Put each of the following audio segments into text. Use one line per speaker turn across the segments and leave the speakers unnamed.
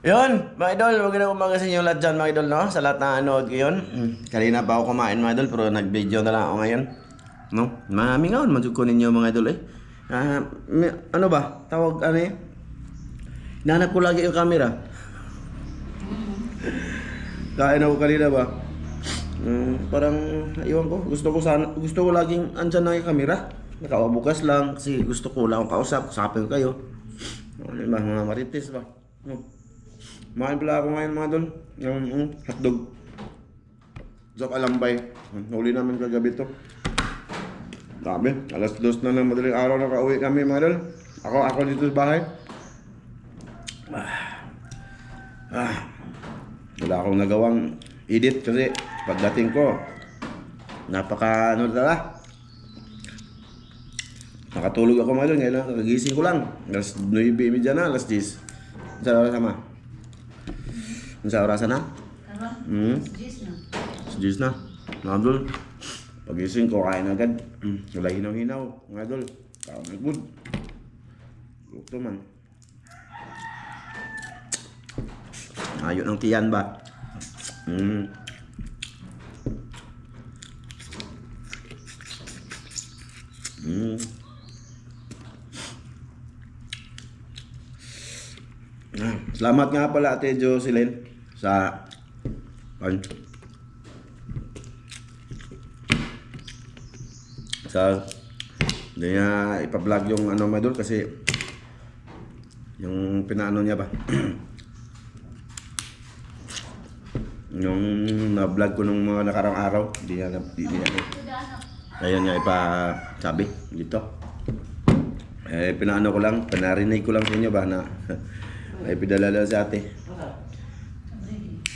Yun, mga idol, magandang umaga sa inyo lahat dyan, mga idol, no? Sa lahat na anood ko yun. Mm, Kanina pa ako kumain, mga idol, pero nag-video na lang ako ngayon. No? Mamingaon, mansug ko ninyo, mga idol, eh. Ah, may- ano ba? Tawag, ano eh? Nanap ko lagi yung camera. Kain ako kanina ba? Mm, parang, iwan ko, gusto ko sana, gusto ko laging andyan na yung camera. Nakawabukas lang, kasi gusto ko lang kausap, kasapin ko kayo. Ano ba, mga marites ba? No. Kumain pala ako ngayon mga dol. Yung mm, hotdog. Sa Kalambay. Huli namin kagabi to. Dami. Alas dos na ng madaling araw na kauwi kami mga dol. Ako, ako dito sa bahay. Ah. Ah. Wala akong nagawang edit kasi pagdating ko, napaka ano talaga. Nakatulog ako mga dol. Ngayon lang, kagising ko lang. Alas 9.30 na, alas 10. Sa sama? Sa oras na? Hmm?
Jis na.
Sa 10 na. Mga dol. Pagising ko, kain agad. Mm. Wala hinaw-hinaw. Mga dol. Kaon na good. Lukto man. Ayot ng tiyan ba? Mm. Mm. Ah, Salamat nga pala Ate Jocelyn sa sa hindi niya ipa-vlog yung ano madol kasi yung pinaano niya ba? Yung na-vlog ko nung mga nakarang araw hindi niya hindi niya ayun nga ipa sabi dito. Eh pinaano ko lang pinarinig ko lang sa inyo ba na ay pidalala sa ate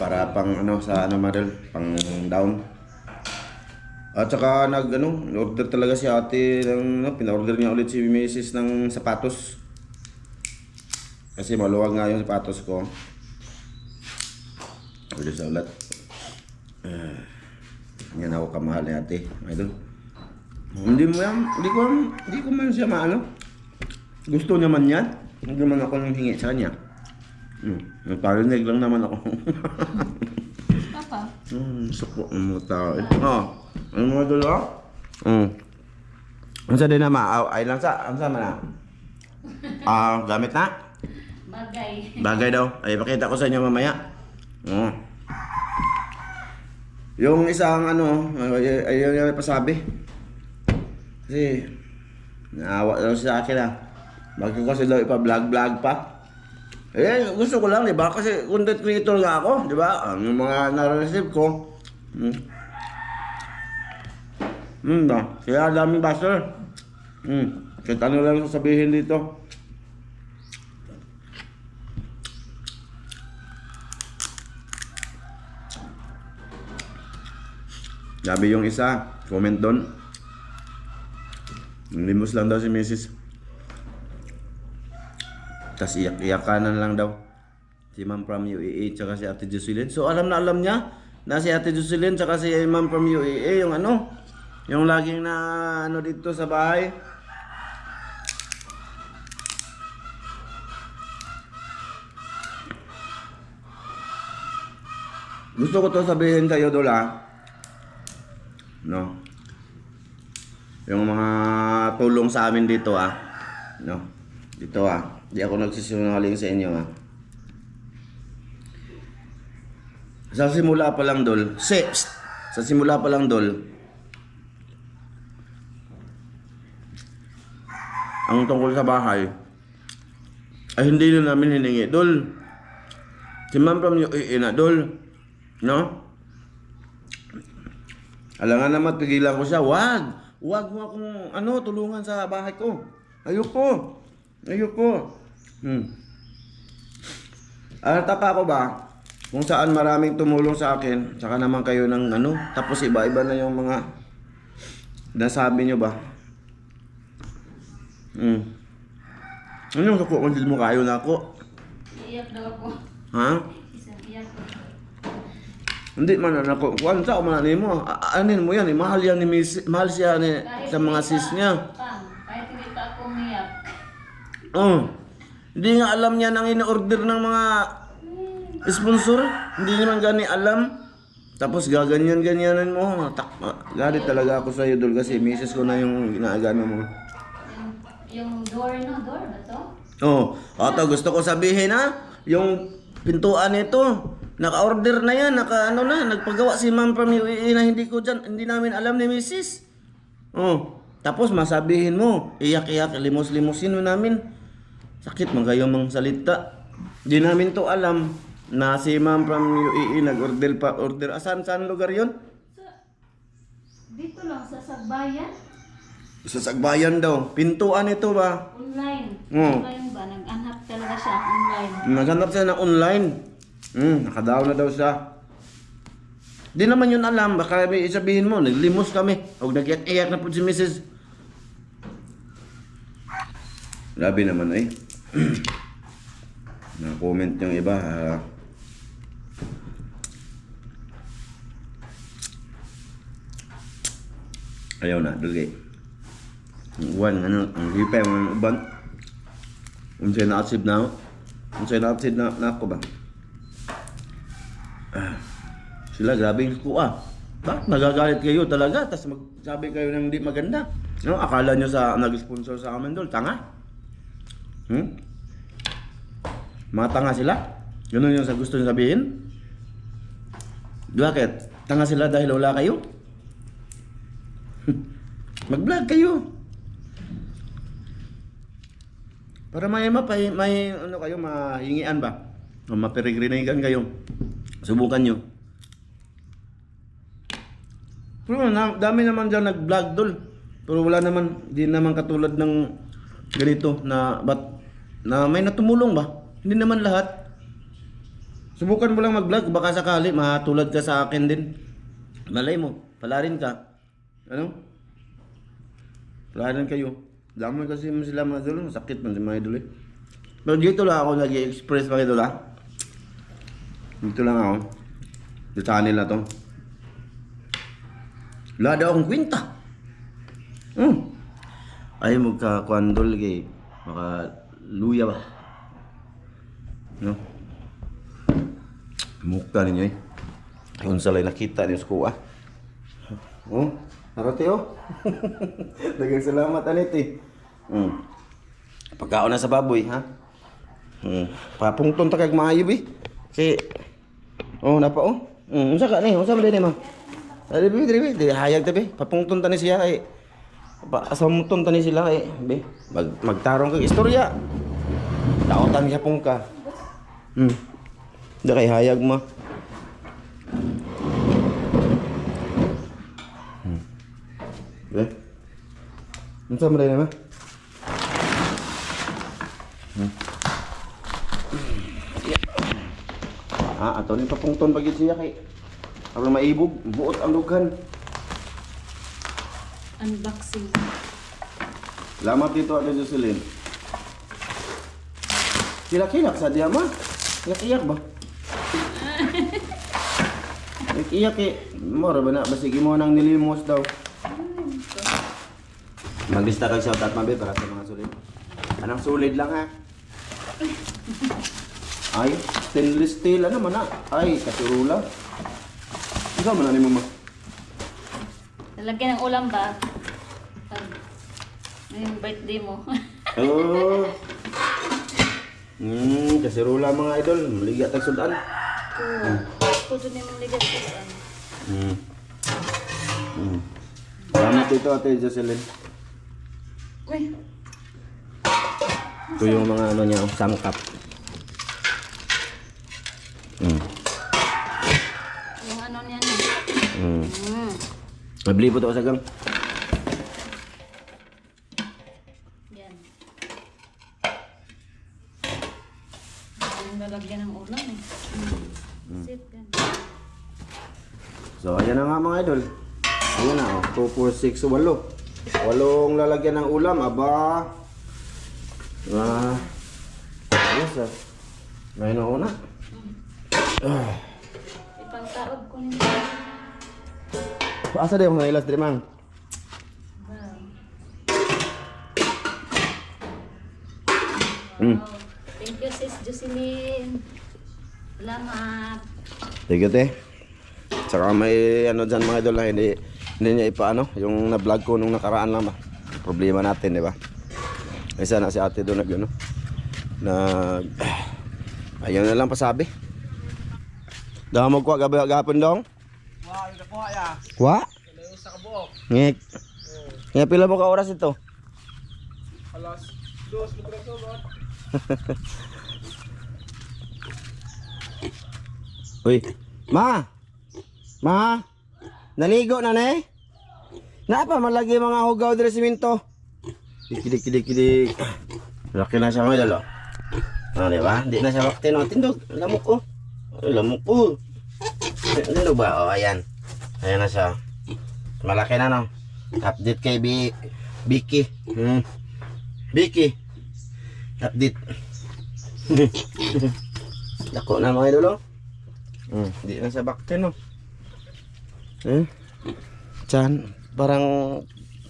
para pang ano sa ano madol pang down at saka nag ano, order talaga si ate ng ano, pina-order niya ulit si Mrs. ng sapatos. Kasi maluwag nga yung sapatos ko. Ulit sa ulat. Uh, yan ako kamahal ni ate. Idol. Hindi mo yan, hindi ko, hindi ko man siya maano. Gusto niya man yan. Hindi man ako nang hingi sa kanya. Hmm, nagparinig lang naman ako.
Papa.
Hmm, suko ng mga tao. eh. Oh, ano mga dulo? Hmm. Ano sa din na ma? Ay lang sa, ano sa mana? Ah, gamit na?
Bagay.
Bagay daw. Ay, pakita ko sa inyo mamaya. Oh. Yung isang ano, ay, ay, ay, ay pasabi. Kasi, naawa daw siya sa akin ah. Bakit ko kasi daw ipa-vlog-vlog pa. Eh, gusto ko lang, di ba? Kasi content creator nga ako, di ba? Ang mga nare-receive ko. Hmm. Hmm, ba? Kaya daming baster. Hmm. Kahit ano lang sasabihin dito. Sabi yung isa, comment doon. Limos lang daw si Mrs. Tapos iyak-iyakanan lang daw. Si Ma'am from UAE tsaka si Ate Jocelyn. So alam na alam niya na si Ate Jocelyn tsaka si Ma'am from UAE yung ano, yung laging na ano dito sa bahay. Gusto ko to sabihin sa'yo, Dola. No. Yung mga tulong sa amin dito ah. No. Dito ah. Di ako nagsisinungaling sa inyo ah. Sa simula pa lang dol. Si, psst. sa simula pa lang dol. Ang tungkol sa bahay ay hindi na namin hiningi. Dol, si ma'am from UAE na, dol. No? Alangan naman, pigilan ko siya. Wag! Wag mo akong, ano, tulungan sa bahay ko. Ayoko. Ayoko. Hmm. Alata pa ako ba? Kung saan maraming tumulong sa akin, saka naman kayo ng ano, tapos iba-iba na yung mga nasabi nyo ba? Hmm. Ano yung kung mo kayo na ako?
Iyak daw ako.
Ha?
Isang iyak ko.
Hindi man na ako. Kuan sa man ni mo. Anin mo yan eh. Mahal yan ni Miss, mahal siya ni
Kahit
sa mga sis
pa-
niya.
Pang, kahit hindi pa ako umiyak.
Oh. Hindi nga alam niya nang in-order ng mga sponsor, hindi naman gani alam. Tapos gaganyan-ganyanan mo. Tak, galit talaga ako sa iyo, Dol, kasi misis ko na yung ginagano mo.
Yung, door, no? Door ba to?
Oh, ato gusto ko sabihin ha, yung pintuan nito, naka-order na yan, naka ano na, nagpagawa si ma'am from UAE na hindi ko dyan, hindi namin alam ni Mrs. Oh, tapos masabihin mo, iyak-iyak, limos-limosin mo namin. Sakit man kayo mang salita. Di namin to alam na si ma'am from UAE nag-order pa, order. Asan, saan lugar yon?
Dito lang, sa Sagbayan.
Sa Sagbayan daw. Pintuan ito ba?
Online.
Hmm.
Online ba? Nag-anap talaga siya online.
Naghanap siya na online. Hmm, nakadaw na daw siya. Di naman yun alam, baka may isabihin mo, naglimos kami. O nag-iyak na po si Mrs. Grabe naman eh. Na-comment yung iba. ah. Ayaw na. Ang uwan, ano, ang hipay, ang uban. Kung sa'yo na-achieve na ako. Kung sa'yo na-achieve na, na ako ba? Ah, sila, grabe yung kuha. Bakit nagagalit kayo talaga? Tapos magsabi kayo ng hindi maganda. No, akala nyo sa nag-sponsor sa amin doon, tanga? Hmm? Mga tanga sila? Ganun yung gusto nyo sabihin? Bakit? Tanga sila dahil wala kayo? Mag-vlog kayo. Para may mapay, may ano kayo mahingian ba? O maperegrinagan kayo. Subukan nyo. Pero na, dami naman dyan nag-vlog dol. Pero wala naman, di naman katulad ng ganito na bat na may natumulong ba? Hindi naman lahat. Subukan mo lang mag-vlog, baka sakali matulad ka sa akin din. Malay mo, palarin ka. Ano? Palarin kayo. Dami kasi mo sila mga idol, sakit man si mga idol eh. Pero dito lang ako nag-express mga idol ah. Dito lang ako. Dito sa kanila to. Wala daw akong kwenta. Hmm. Ay magkakwandol kay maka luya ba? No? Mukha ninyo eh. Kung salay nakita niyo sa kuha. Oh, narate oh. Dagang salamat alit eh. Hmm. Pagkaon na sa baboy ha. Hmm. Papungton ta kag maayo bi. Si Oh, napa oh. Hmm, unsa ka ni? Unsa man dinhi ma? Dali bi, dali bi, Di hayag ta bi. Papungton ta ni siya kay pa asamton ta ni sila kay bi. Mag magtarong kag istorya. Daotan siya pong ka. Hmm. Da kay hayag ma. Hmm. Be. Unsa man dinhi ma? Ah, ato ni papungton bagid siya kay aron maibog, buot ang lughan.
Unboxing.
Salamat dito Ate Jocelyn. Kilak-kilak sa diya ma. Iyak-iyak ba? Iyak eh. Mora ba na? Basigi mo nang nilimos daw. Maglista kag shoutout mabe para sa mga sulit. Anong sulit lang ha? Ay, stainless steel ano man na? Ay, kasurula. Ikaw man mo ma.
Lalagyan ng ulam ba? Ngayong birthday mo.
Oh. Hmm, kasurula mga idol. Maligya tag sudan.
Ito doon yung ligat ko.
Hmm. Hmm. Salamat dito Ate Jocelyn.
Uy,
Ito yung mga ano niya, oh, sangkap. Hmm.
yung ano niya.
Hmm.
Hmm.
Nabili po ito sa gang.
Yan. Yung lalagyan ng ulam eh. Hmm. Sit gan.
So, ayan na nga mga idol. Ayan na, oh. 2, 4, 6, 8. Walong lalagyan ng ulam, aba. Ah. Ayos ah. Ngayon na una. Ah.
Ipang taod ko nito.
Asa din yung nailas din, mang?
Wow.
Hmm.
Wow. Thank you, Sis Jocelyn. Salamat.
Sige te. Saka may ano dyan mga idol na hindi, hindi niya ipaano, yung na-vlog ko nung nakaraan lang ba. Problema natin, di ba? Isa na si ate doon nag ano, nag, ayun na lang pasabi. Dahil magkuha gabi gapon dong?
Wah, yung nakuha ya. Sa kabuok?
Ngek. Ngek pila mo ka oras ito?
Alas dos?
Uy, ma! Ma! Naligo na ne? Napa malagi mga hugaw dire siminto? Kidik kidik kidik. Laki na siya mga dalo. Ah, di ba? Di na siya bakte no. Tindog, lamok ko. Ay, lamok ko. Tindog ba? Oh, ayan. Ayan na siya. Malaki na no. Update kay Bi Biki. Hmm. Biki. Update. Dako na mga idolo. Hmm, di na sa bakte no. Eh? Chan, parang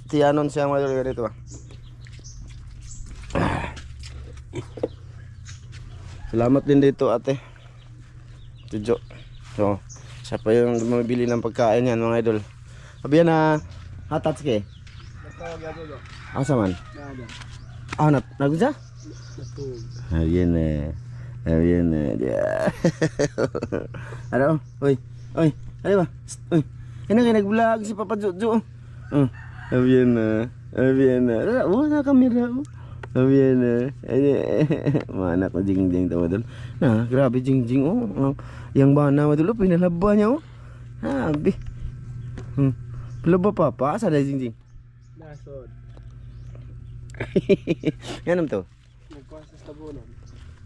tiyanon siya mga ganito ba? Ah. Salamat din dito ate. Tujo. So, siya pa yung bumibili ng pagkain yan mga idol. Sabi yan na ke.
Natawag yan ba?
Asa man? Ah, nat?
Natug.
Ayan eh. Ayan eh. Yeah. ano? Uy. Uy. Ano ba? Uy. Ano kayo nag-vlog si Papa Jojo? Oh. Ayan na. Ayan na. Oh, na kamera. Oh. Ayan na. Ayan. Mana ko jing jing tawa doon. Na, grabe jing jing oh. Ang- Yang bana mo dulu pinalaba niya oh. Sabi. Hmm. Pelaba papa asa na jing jing.
Nasod.
Yan to.
Nagkuha sa tabunan.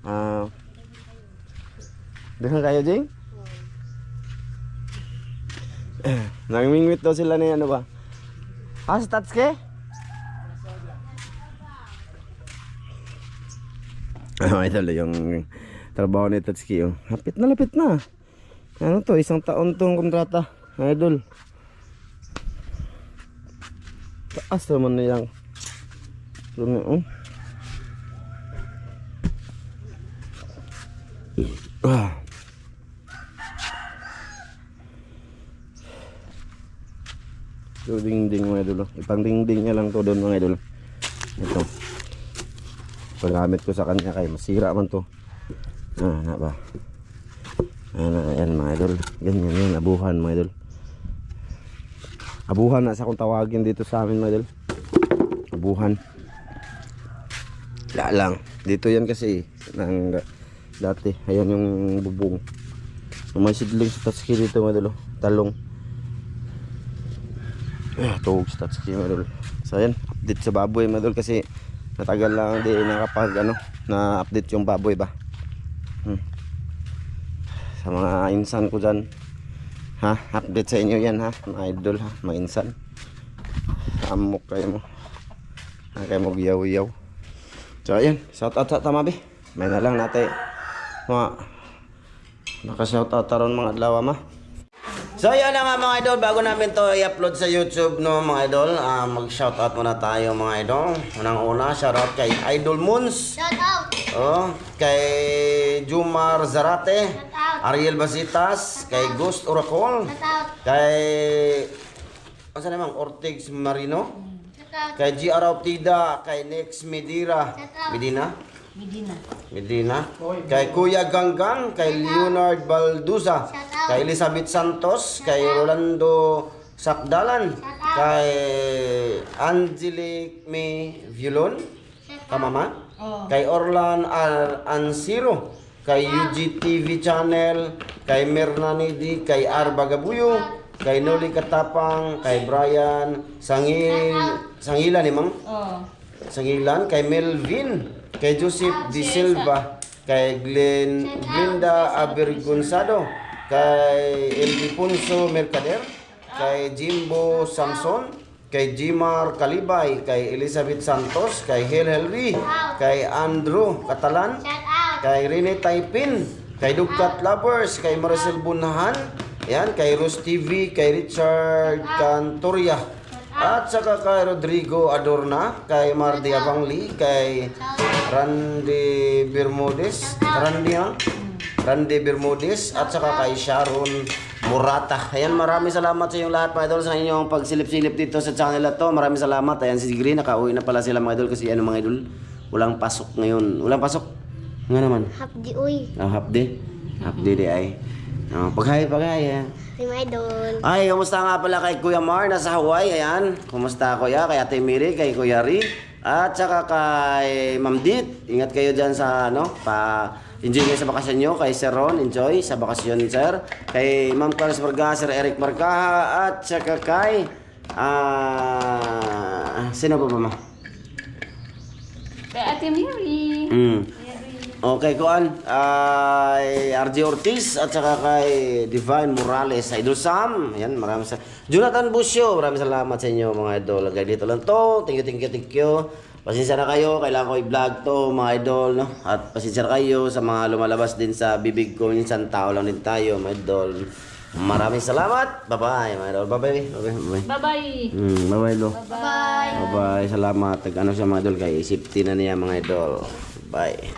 Ah. Dahan kayo, Jing? Nangmingwit daw sila ni ano ba? Ah, sa Tatsuke? Ah, ito yung trabaho ni Tatsuki. Oh. Lapit na, lapit na. Ano to, isang taon tong kontrata. Idol. Taas naman na yung... Oh. Ah. So, ding-ding mga idol. oh. Ipang ding-ding niya lang to doon mga idol. Ito. Paggamit ko sa kanya kay masira man to. Ah, na ba? Ayan, ayan mga idol. Ganyan yan, abuhan mga idol. Abuhan na sa kung tawagin dito sa amin mga idol. Abuhan. Wala lang. Dito yan kasi nang dati. Ayan yung bubong. May sidling sa tatski dito mga idol. oh. Talong. Ah, tuwag sa tatski mga idol. So ayan, update sa baboy mga idol kasi natagal lang di nakapag ano, na update yung baboy ba. Hmm. Sa mga insan ko dyan. Ha, update sa inyo yan ha, mga idol ha, mga insan. Amok kayo mo. Ha, kayo mo giyaw-yaw. So ayan, shout out sa tamabi. May na lang natin mga naka-shout out taron mga adlaw ma. So yun na nga mga idol, bago namin to i-upload sa YouTube no mga idol, ah, mag-shout out muna tayo mga idol. Unang una, shout out kay Idol Moons.
Shout out!
Oh, kay Jumar Zarate,
Shout out!
Ariel Basitas, kay Ghost Oracle,
Shout out!
kay Asa namang Ortigs Marino,
Shout out!
kay GR Optida, kay Nex Medira, Medina,
Medina.
Medina, kay Kuya Ganggang, kay Leonard Balduza, kay Elizabeth Santos, kay Rolando Sakdalan, kay Angelique May Violon, kamama,
Oh.
kay Orlan Al Ansiro, kay UGTV Channel, kay Mernanidi, kay Arba Gabuyo, kay Noli Katapang, kay Brian Sangil, Sangila ni Mang,
Oh.
Sangilan, kay Melvin, kay Joseph Di Silva, kay Glenn, Glinda Abergonzado, kay Elvipunso Mercader, kay Jimbo Samson, kay Jimar Kalibay, kay Elizabeth Santos, kay Hel Helry, kay Andrew Catalan, kay Rene Taipin, kay Dugkat Lovers, kay Maricel Bunahan, yan, kay Rose TV, kay Richard Cantoria, at saka kay Rodrigo Adorna, kay Mardi Abangli, kay Randy Bermudez, Randy ha?
Randy Bermudez at saka kay Sharon Murata. Ayan, maraming salamat sa inyong lahat mga idol sa inyong pagsilip-silip dito sa channel na to. Maraming salamat. Ayan si Green, nakauwi na pala sila mga idol kasi ano mga idol, walang pasok ngayon. Walang pasok. Nga naman.
Hapdi uy.
Day. Half day di ay. Oh, paghay, paghay. ah.
Mga idol.
Ay, kumusta nga pala kay Kuya Mar nasa Hawaii? Ayan. Kumusta Kuya? Kay Ate Miri, kay Kuya Ri. At saka kay Ma'am Dit. Ingat kayo dyan sa ano, pa enjoy kayo sa bakasyon nyo. Kay Sir Ron, enjoy sa bakasyon sir. Kay Ma'am Carlos Varga, Sir Eric Marcaha. At saka kay... Ah... sino pa ba ma?
Kay Ate Mary.
Mm. Okay, kuan. Ay RJ Ortiz at saka kay Divine Morales, Idol Sam. Ayan, maraming sa Jonathan Busio, maraming salamat sa inyo mga idol. Hanggang dito lang to. Thank you, thank you, thank you. Pasensya na kayo, kailangan ko i-vlog to mga idol, no? At pasensya na kayo sa mga lumalabas din sa bibig ko. Minsan tao lang din tayo, mga idol. Maraming salamat. Bye-bye, mga idol. Bye-bye. Bye-bye.
Bye-bye.
Mm, bye-bye, lo.
Bye-bye.
Bye-bye. Salamat. Tag ano siya mga idol kay safety na niya mga idol. Bye.